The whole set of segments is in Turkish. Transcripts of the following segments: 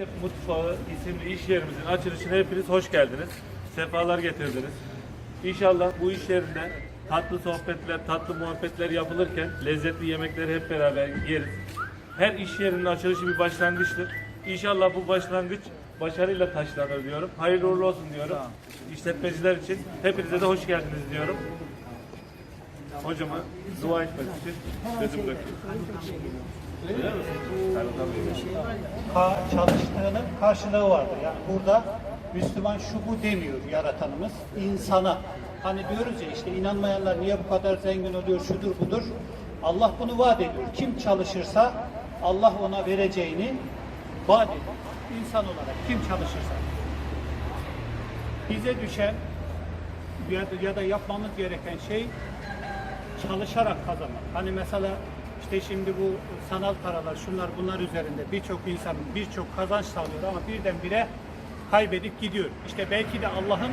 Gaziantep Mutfağı isimli iş yerimizin açılışına hepiniz hoş geldiniz. Sefalar getirdiniz. İnşallah bu iş yerinde tatlı sohbetler, tatlı muhabbetler yapılırken lezzetli yemekleri hep beraber yeriz. Her iş yerinin açılışı bir başlangıçtır. İnşallah bu başlangıç başarıyla taşlanır diyorum. Hayırlı uğurlu olsun diyorum. İşletmeciler için hepinize de hoş geldiniz diyorum. Hocama dua etmek için sözüm bırakıyorum. Çalıştığının karşılığı vardır. Yani burada Müslüman şu bu demiyor yaratanımız insana. Hani diyoruz ya işte inanmayanlar niye bu kadar zengin oluyor şudur budur. Allah bunu vaat ediyor. Kim çalışırsa Allah ona vereceğini vaat ediyor. İnsan olarak kim çalışırsa. Bize düşen ya da yapmamız gereken şey çalışarak kazanmak. Hani mesela işte şimdi bu sanal paralar, şunlar bunlar üzerinde birçok insan birçok kazanç sağlıyor ama birdenbire kaybedip gidiyor. İşte belki de Allah'ın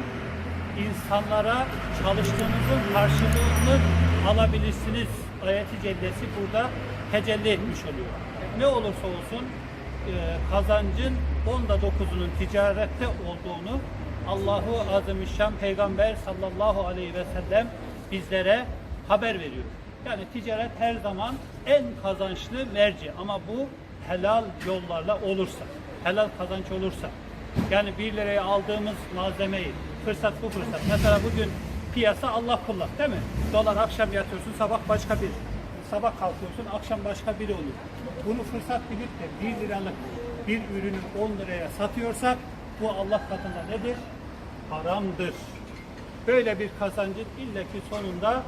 insanlara çalıştığınızın karşılığını alabilirsiniz ayeti cellesi burada tecelli etmiş oluyor. Ne olursa olsun e, kazancın onda dokuzunun ticarette olduğunu Allahu Azimüşşan Peygamber sallallahu aleyhi ve sellem bizlere haber veriyor. Yani ticaret her zaman en kazançlı merci ama bu helal yollarla olursa, helal kazanç olursa. Yani 1 liraya aldığımız malzemeyi, fırsat bu fırsat. Mesela bugün piyasa Allah kullak değil mi? Dolar akşam yatıyorsun, sabah başka bir. Sabah kalkıyorsun, akşam başka biri oluyor. Bunu fırsat bilip de 1 liralık bir ürünü 10 liraya satıyorsak bu Allah katında nedir? Haramdır. Böyle bir kazancın illaki sonunda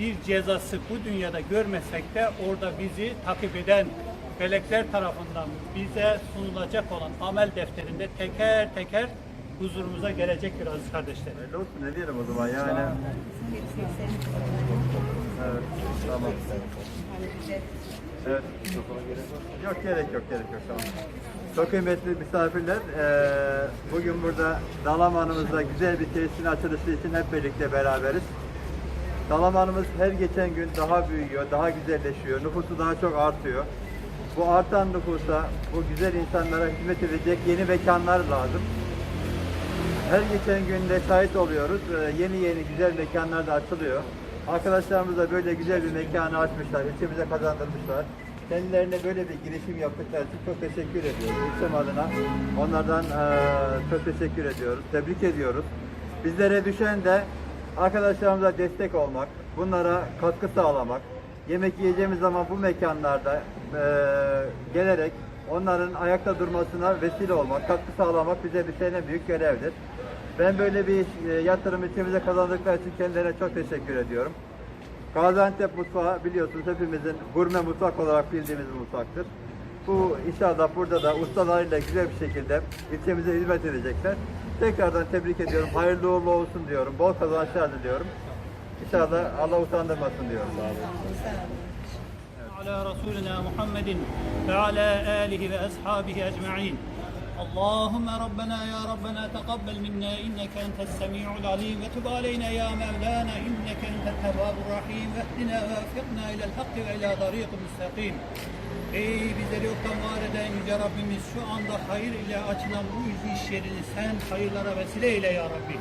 bir cezası bu dünyada görmesek de orada bizi takip eden melekler tarafından bize sunulacak olan amel defterinde teker teker huzurumuza gelecektir aziz kardeşlerim. Öyle olsun ne diyelim o zaman yani. Evet, tamam. Evet. Yok gerek yok gerek yok tamam. Çok kıymetli misafirler, eee, bugün burada Dalaman'ımızda güzel bir tesisin açılışı için hep birlikte beraberiz. Dalaman'ımız her geçen gün daha büyüyor, daha güzelleşiyor, nüfusu daha çok artıyor. Bu artan nüfusa, bu güzel insanlara hizmet edecek yeni mekanlar lazım. Her geçen günde şahit oluyoruz. Ee, yeni yeni güzel mekanlar da açılıyor. Arkadaşlarımız da böyle güzel bir mekanı açmışlar, ilçemize kazandırmışlar. Kendilerine böyle bir girişim yaptıkları için çok teşekkür ediyoruz. İlçem adına onlardan eee, çok teşekkür ediyoruz, tebrik ediyoruz. Bizlere düşen de arkadaşlarımıza destek olmak, bunlara katkı sağlamak, yemek yiyeceğimiz zaman bu mekanlarda eee, gelerek onların ayakta durmasına vesile olmak, katkı sağlamak bize düşen en büyük görevdir. Ben böyle bir e, yatırım içimize kazandıkları için kendilerine çok teşekkür ediyorum. Gaziantep mutfağı biliyorsunuz hepimizin gurme mutfak olarak bildiğimiz bir mutfaktır. Bu inşallah burada da ustalarıyla güzel bir şekilde ilçemize hizmet edecekler. Tekrardan tebrik ediyorum. Hayırlı uğurlu olsun diyorum. Bol kazançlar diliyorum. İnşallah Allah utandırmasın diyorum. على رسولنا محمد وعلى آله وأصحابه أجمعين اللهم ربنا يا ربنا تقبل منا إنك أنت السميع العليم وتب علينا يا مولانا إنك أنت التواب الرحيم واهدنا ووفقنا إلى الحق وإلى طريق مستقيم Ey bizleri yoktan var eden Yüce Rabbimiz şu anda hayır ile açılan bu iş yerini sen hayırlara vesile eyle ya Rabbi.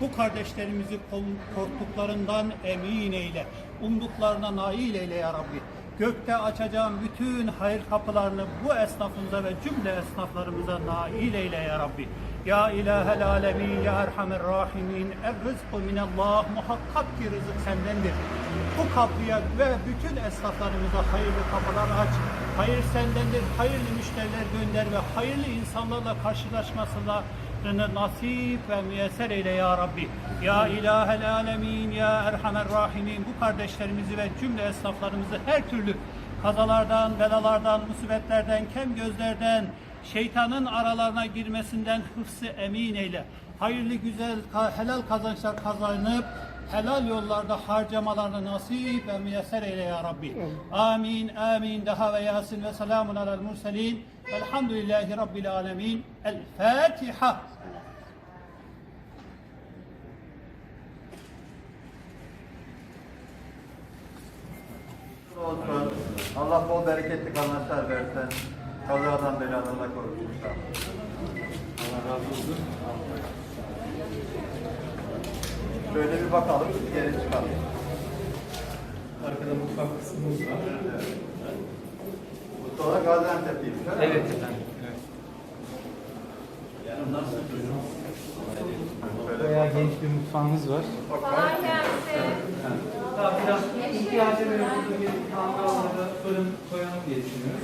Bu kardeşlerimizi kol- korktuklarından emin eyle. Umduklarına nail eyle ya Rabbi. Gökte açacağım bütün hayır kapılarını bu esnafımıza ve cümle esnaflarımıza nail eyle ya Rabbi. Ya ilahel alemin, ya erhamer rahimin, er rızku minallah, muhakkak ki rızık sendendir. Bu kapıya ve bütün esnaflarımıza hayırlı kapılar aç. Hayır sendendir, hayırlı müşteriler gönder ve hayırlı insanlarla karşılaşmasına nasip ve müyesser eyle ya Rabbi. Ya ilahel alemin, ya erhamer rahimin bu kardeşlerimizi ve cümle esnaflarımızı her türlü kazalardan, belalardan, musibetlerden, kem gözlerden, şeytanın aralarına girmesinden hıfsı emin eyle. Hayırlı güzel, helal kazançlar kazanıp helal yollarda harcamalarını nasip ve müyesser eyle ya Rabbi. Amin, amin. Daha ve yasin ve selamun alel murselin. Velhamdülillahi Rabbil alemin. El Fatiha. olsun. Allah bol bereketli kazançlar versin. Kazadan beladan da korusun inşallah. Bakalım, geri çıkalım. Arkada mutfak kısmımız var. Mustafa Gaziantep'liymiş. öyle mi? Evet efendim. Evet. Şöyle Bayağı bakalım. genç bir mutfağımız var. Kolay gelsin. Daha biraz ihtiyacı ve burada bir kangallarda fırın koyalım diye düşünüyoruz.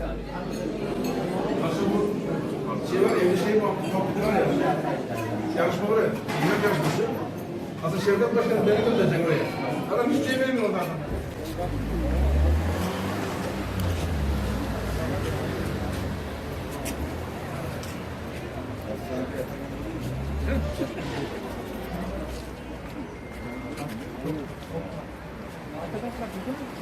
Yarışma oraya. Yemek yarışması. Asıl Şevket Başkan beni gönderecek oraya. Adam hiç şey vermiyor oradan. Arkadaşlar güzel?